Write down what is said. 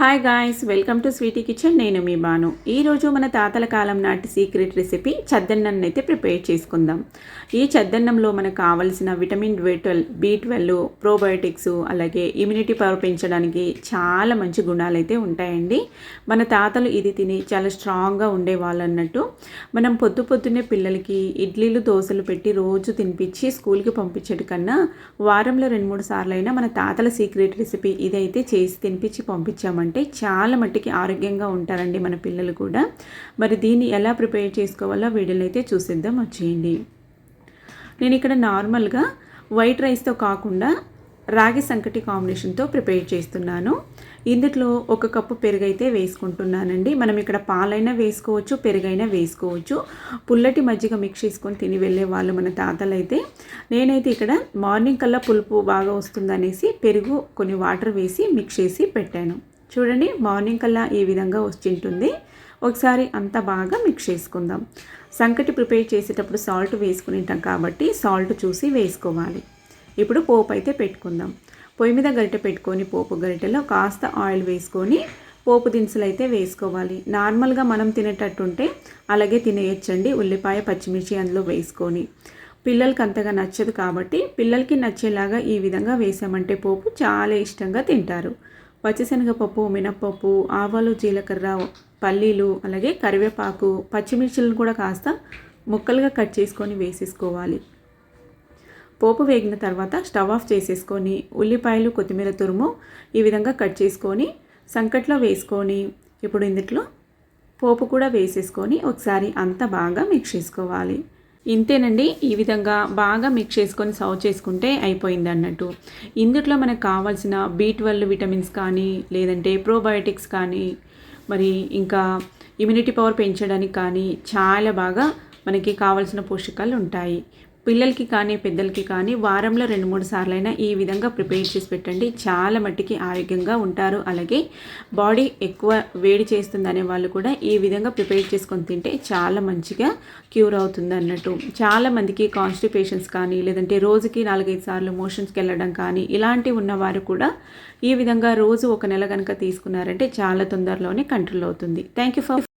Hi guys welcome to sweety kitchen నేను మీ బాను. ఈరోజు మన తాతల కాలం నాటి సీక్రెట్ రెసిపీ చద్దన్నం అయితే ప్రిపేర్ చేసుకుందాం. ఈ చద్దన్నంలో మనకు కావలసిన vitamin B twelve B twelve probiotics అలాగే ఇమ్యూనిటీ పవర్ పెంచడానికి చాలా మంచి గుణాలు అయితే ఉంటాయండి. మన తాతలు ఇది తిని చాలా స్ట్రాంగ్గా ఉండేవాళ్ళు అన్నట్టు మనం పొద్దు పొద్దున్నే పిల్లలకి ఇడ్లీలు దోశలు పెట్టి రోజు తినిపించి స్కూల్కి పంపించడం కన్నా వారంలో రెండు మూడు సార్లు అయినా మన తాతల సీక్రెట్ రెసిపీ ఇదైతే చేసి తినిపించి పంపించామంటే చాలా మట్టికి ఆరోగ్యంగా ఉంటారండి మన పిల్లలు కూడా. మరి దీన్ని ఎలా ప్రిపేర్ చేసుకోవాలో వీడియోలు అయితే చూసిద్దాం. వచ్చేయండి. నేను ఇక్కడ నార్మల్గా వైట్ రైస్తో కాకుండా రాగి సంకటి కాంబినేషన్తో ప్రిపేర్ చేస్తున్నాను. ఇందులో ఒక కప్పు పెరుగైతే వేసుకుంటున్నానండి. మనం ఇక్కడ పాలైనా వేసుకోవచ్చు పెరుగైనా వేసుకోవచ్చు. పుల్లటి మజ్జిగ మిక్స్ చేసుకొని తిని వెళ్ళే వాళ్ళు మన తాతలు అయితే నేనైతే ఇక్కడ మార్నింగ్ కల్లా పులుపు బాగా వస్తుందనేసి పెరుగు కొన్ని వాటర్ వేసి మిక్స్ చేసి పెట్టాను. చూడండి మార్నింగ్ కల్లా ఈ విధంగా వచ్చింటుంది ఒకసారి అంత బాగా మిక్స్ చేసుకుందాం. సంకటి ప్రిపేర్ చేసేటప్పుడు సాల్ట్ వేసుకుని ఉంటాం కాబట్టి సాల్ట్ చూసి వేసుకోవాలి. ఇప్పుడు పోపు అయితే పెట్టుకుందాం. పొయ్యి మీద గరిటె పెట్టుకొని పోపు గరిటెలో కాస్త ఆయిల్ వేసుకొని పోపు దినుసులు అయితే వేసుకోవాలి. నార్మల్గా మనం తినేటట్టుంటే అలాగే తినేయచ్చండి ఉల్లిపాయ పచ్చిమిర్చి అందులో వేసుకొని. పిల్లలకి అంతగా నచ్చదు కాబట్టి పిల్లలకి నచ్చేలాగా ఈ విధంగా వేసామంటే పోపు చాలా ఇష్టంగా తింటారు. పచ్చిశనగపప్పు మినప్పప్పు ఆవాలు జీలకర్ర పల్లీలు అలాగే కరివేపాకు పచ్చిమిర్చిలను కూడా కాస్త ముక్కలుగా కట్ చేసుకొని వేసేసుకోవాలి. పోపు వేగిన తర్వాత స్టవ్ ఆఫ్ చేసేసుకొని ఉల్లిపాయలు కొత్తిమీర తురుము ఈ విధంగా కట్ చేసుకొని సంకట్లో వేసుకొని ఇప్పుడు ఇందులో పోపు కూడా వేసేసుకొని ఒకసారి అంతా బాగా మిక్స్ చేసుకోవాలి. ఇంతేనండి ఈ విధంగా బాగా మిక్స్ చేసుకొని సర్వ్ చేసుకుంటే అయిపోయింది అన్నట్టు ఇందుట్లో మనకు కావాల్సిన బీ ట్వెల్వ్ విటమిన్స్ కానీ లేదంటే ప్రోబయోటిక్స్ కానీ మరి ఇంకా ఇమ్యూనిటీ పవర్ పెంచడానికి కానీ చాలా బాగా మనకి కావాల్సిన పోషకాలు ఉంటాయి. పిల్లలకి కానీ పెద్దలకి కానీ వారంలో రెండు మూడు సార్లైనా ఈ విధంగా ప్రిపేర్ చేసి పెట్టండి. చాలా మట్టికి ఆరోగ్యంగా ఉంటారు. అలాగే బాడీ ఎక్కువ వేడి చేస్తుంది అనే వాళ్ళు కూడా ఈ విధంగా ప్రిపేర్ చేసుకొని తింటే చాలా మంచిగా క్యూర్ అవుతుంది అన్నట్టు. చాలా మందికి కాన్స్టిపేషన్స్ కానీ లేదంటే రోజుకి నాలుగైదు సార్లు మోషన్స్కి వెళ్ళడం కానీ ఇలాంటివి ఉన్నవారు కూడా ఈ విధంగా రోజు ఒక నెల కనుక తీసుకున్నారంటే చాలా తొందరలోనే కంట్రోల్ అవుతుంది. Thank you for